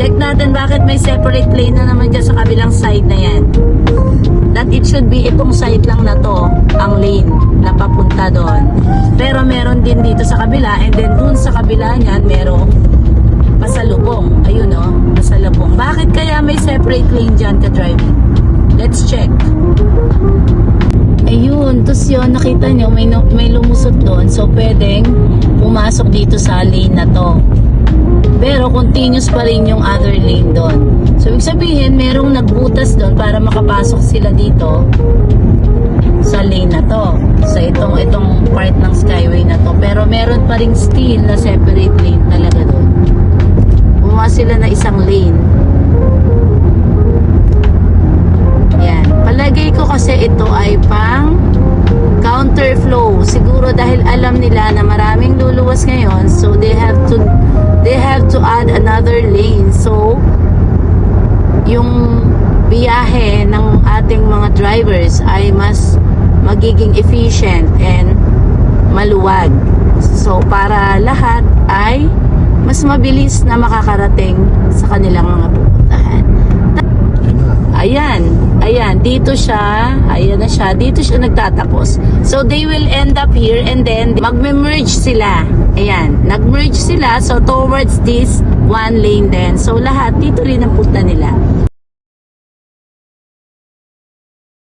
Check natin bakit may separate lane na naman dyan sa kabilang side na yan. That it should be itong side lang na to, ang lane na papunta doon. Pero meron din dito sa kabila and then dun sa kabila niyan merong pasalubong. Ayun oh, pasalubong. Bakit kaya may separate lane dyan ka driving? Let's check. Ayun, tapos yun, nakita nyo, may, may lumusot doon. So, pwedeng pumasok dito sa lane na to. Pero, continuous pa rin yung other lane doon. So, ibig sabihin, merong nagbutas doon para makapasok sila dito sa lane na to. Sa itong, itong part ng skyway na to. Pero, meron pa rin still na separate lane talaga doon. Gumawa sila na isang lane. Yan. Palagay ko kasi ito ay pang counter flow. Siguro dahil alam nila na maraming luluwas ngayon, so they have to they have to add another lane. So yung biyahe ng ating mga drivers ay mas magiging efficient and maluwag. So para lahat ay mas mabilis na makakarating sa kanilang mga pupuntahan. Ayan, dito siya, ayan na siya, dito siya nagtatapos. So, they will end up here and then magme-merge sila. Ayan, nag-merge sila, so towards this one lane din. So, lahat dito rin ang punta nila.